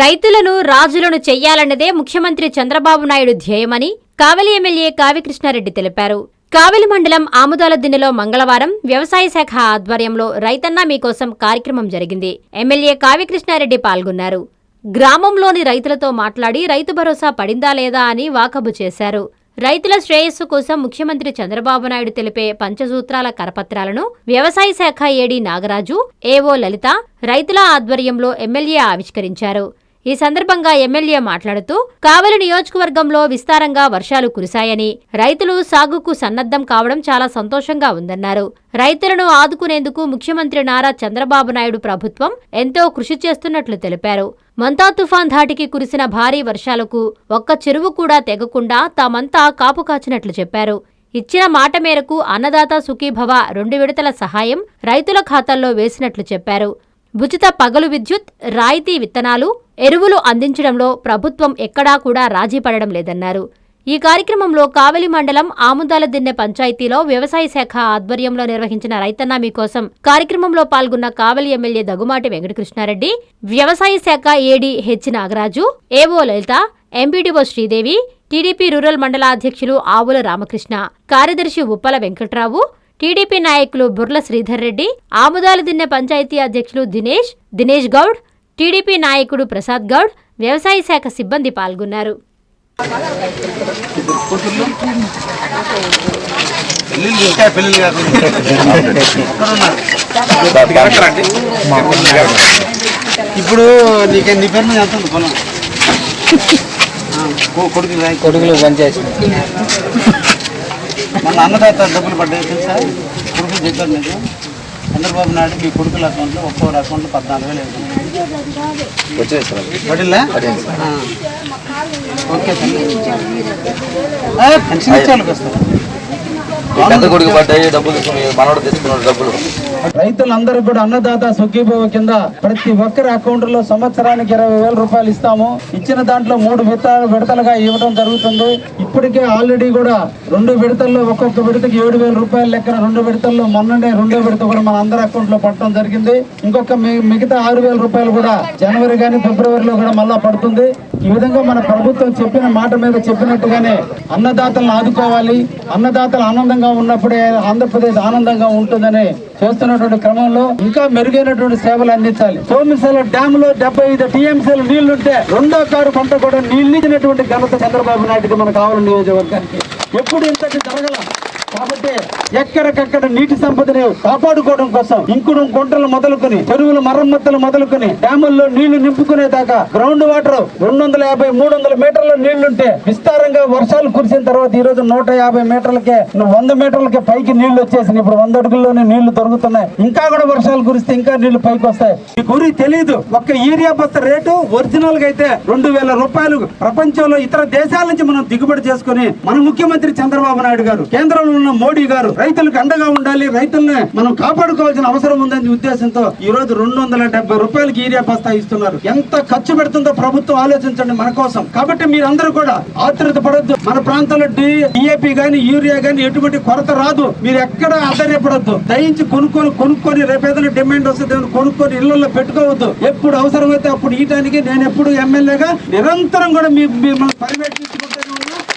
రైతులను రాజులను చెయ్యాలన్నదే ముఖ్యమంత్రి చంద్రబాబు నాయుడు ధ్యేయమని కావలి ఎమ్మెల్యే కావికృష్ణారెడ్డి తెలిపారు. కావలి మండలం ఆముదాల దిన్నెలో మంగళవారం వ్యవసాయ శాఖ ఆధ్వర్యంలో రైతన్న మీకోసం కార్యక్రమం జరిగింది. ఎమ్మెల్యే కావికృష్ణారెడ్డి పాల్గొన్నారు. గ్రామంలోని రైతులతో మాట్లాడి రైతు భరోసా పడిందా లేదా అని వాకబు చేశారు. రైతుల శ్రేయస్సు కోసం ముఖ్యమంత్రి చంద్రబాబు నాయుడు తెలిపే పంచసూత్రాల కరపత్రాలను వ్యవసాయ శాఖ ఏడీ నాగరాజు ఏవో లలిత రైతుల ఆధ్వర్యంలో ఎమ్మెల్యే ఆవిష్కరించారు. ఈ సందర్భంగా ఎమ్మెల్యే మాట్లాడుతూ కావలి నియోజకవర్గంలో విస్తారంగా వర్షాలు కురిశాయని రైతులు సాగుకు సన్నద్ధం కావడం చాలా సంతోషంగా ఉందన్నారు. రైతులను ఆదుకునేందుకు ముఖ్యమంత్రి నారా చంద్రబాబు నాయుడు ప్రభుత్వం ఎంతో కృషి చేస్తున్నట్లు తెలిపారు. మంతా తుఫాన్ ధాటికి కురిసిన భారీ వర్షాలకు ఒక్క చెరువు కూడా తెగకుండా తామంతా కాపు కాచినట్లు చెప్పారు. ఇచ్చిన మాట మేరకు అన్నదాత సుఖీభవ రెండు విడతల సహాయం రైతుల ఖాతాల్లో వేసినట్లు చెప్పారు. ఉచిత పగలు విద్యుత్ రాయితీ విత్తనాలు ఎరువులు అందించడంలో ప్రభుత్వం ఎక్కడా కూడా రాజీ పడడం లేదన్నారు. ఈ కార్యక్రమంలో కావలి మండలం ఆముదాల దిన్నె పంచాయతీలో వ్యవసాయ శాఖ ఆధ్వర్యంలో నిర్వహించిన రైతన్న మీకోసం కార్యక్రమంలో పాల్గొన్న కావలి ఎమ్మెల్యే దగ్గుమాటి వెంకటకృష్ణారెడ్డి వ్యవసాయ శాఖ AD H Nagaraju AO Lalitha MPDO Sridevi TDP rural mandal అధ్యక్షులు ఆవుల రామకృష్ణ కార్యదర్శి ఉప్పల వెంకట్రావు టీడీపీ నాయకులు బుర్ల శ్రీధర్ రెడ్డి ఆముదాల దిన్నె పంచాయతీ అధ్యక్షులు దినేష్ దినేష్ గౌడ్ టీడీపీ నాయకుడు ప్రసాద్ గౌడ్ వ్యవసాయ శాఖ సిబ్బంది పాల్గొన్నారు. ఇప్పుడు నీకు నీ పేరు మీద ఎంత ఉంది? పొలం కొడుకులు. కొడుకులు పనిచేసి మన అన్నదాత డబ్బులు పడ్డాయి తెలుసా? కొడుకులు చెప్పారు మీకు. చంద్రబాబు నాయుడు మీ కొడుకుల అకౌంట్లో ఒక్కొక్కరి అకౌంట్లో పద్నాలుగు వేలు వేసారు వచ్చేస్తారు ఓకే పెన్షన్ ఇచ్చే వాళ్ళకి పెద్ద కొడుకు పడ్డాయి డబ్బులు మనవాడు తెచ్చుకున్నాడు డబ్బులు. రైతులందరూ కూడా అన్నదాత సుఖీభవ కింద ప్రతి ఒక్కరి అకౌంట్లో సంవత్సరానికి ఇరవై వేల రూపాయలు ఇస్తాము. ఇచ్చిన దాంట్లో మూడు విడతలు విడతలుగా ఇవ్వడం జరుగుతుంది. ఇప్పటికే ఆల్రెడీ కూడా రెండు విడతల్లో ఒక్కొక్క విడతకి ఏడు వేల రూపాయల లెక్కన రెండు విడతల్లో మొన్ననే రెండో విడత కూడా మన అందరి అకౌంట్లో పడటం జరిగింది. ఇంకొక మిగతా ఆరు వేల రూపాయలు కూడా జనవరి కానీ ఫిబ్రవరిలో కూడా మళ్ళా పడుతుంది. ఈ విధంగా మన ప్రభుత్వం చెప్పిన మాట మీద చెప్పినట్టుగానే అన్నదాతలను ఆదుకోవాలి. అన్నదాతలు ఆనందంగా ఉన్నప్పుడే ఆంధ్రప్రదేశ్ ఆనందంగా ఉంటుందని చేస్తున్నటువంటి క్రమంలో ఇంకా మెరుగైనటువంటి సేవలు అందించాలి. సోమశిల డ్యామ్లో డెబ్బై ఐదు టీఎంసీలు నీళ్ళుంటే రెండో కారు పంట కూడా నీళ్ళు ఇచ్చినటువంటి ఘనత చంద్రబాబు నాయుడుకి మన కావాలి నియోజకవర్గానికి. ఎప్పుడు ఇంతటి జరగల కాబట్టి ఎక్కడికక్కడ నీటి సంపదని కాపాడుకోవడం కోసం ఇంకుడు గుంటలు మొదలుకొని చెరువుల మరమ్మతులు మొదలుకొని డ్యాముల్లో నీళ్ళు నింపుకునే దాకా గ్రౌండ్ వాటర్ రెండు వందల యాభై మూడు వందల మీటర్ల నీళ్ళుంటే విస్తారంగా వర్షాలు కురిసిన తర్వాత ఈ రోజు నూట యాభై మీటర్లకే వంద మీటర్లకే పైకి నీళ్ళు వచ్చేసినాయి. ఇప్పుడు వంద అడుగుల్లోనే నీళ్ళు దొరుకుతున్నాయి. ఇంకా కూడా వర్షాలు కురిస్తే ఇంకా నీళ్ళు పైకి వస్తాయి. ఈ గురి తెలియదు ఒక్క యూరియా బస్త రేటు ఒరిజినల్గా అయితే రెండు వేల రూపాయలు. ప్రపంచంలో ఇతర దేశాల నుంచి మనం దిగుబడి చేసుకుని మన ముఖ్యమంత్రి చంద్రబాబు నాయుడు గారు కేంద్రంలో ఉన్న మోడీ గారు రైతులకు అండగా ఉండాలి రైతుల్ని మనం కాపాడుకోవాల్సిన అవసరం ఉందనే ఉద్దేశంతో ఈ రోజు రెండు వందల డెబ్బై రూపాయలకి ఏరియా బస్తా ఇస్తున్నారు. ఎంత ఖర్చు పెడుతుందో ప్రభుత్వం ఆలోచించండి మన కోసం. కాబట్టి మీరందరూ కూడా ఆతృత పడద్దు. మన ప్రాంతంలో డిఏపి గాని యూరియా గాని ఎటువంటి కొరత రాదు. మీరు ఎక్కడ ఆశ్చర్యపడొద్దు. దయించి కొనుక్కొని కొనుక్కొని రేపేదైనా డిమాండ్ వస్తుంది కొనుక్కొని ఇళ్ళలో పెట్టుకోవద్దు. ఎప్పుడు అవసరమైతే అప్పుడు ఇయటానికి నేను ఎప్పుడు ఎమ్మెల్యేగా నిరంతరం కూడా మీ మిమ్మల్ని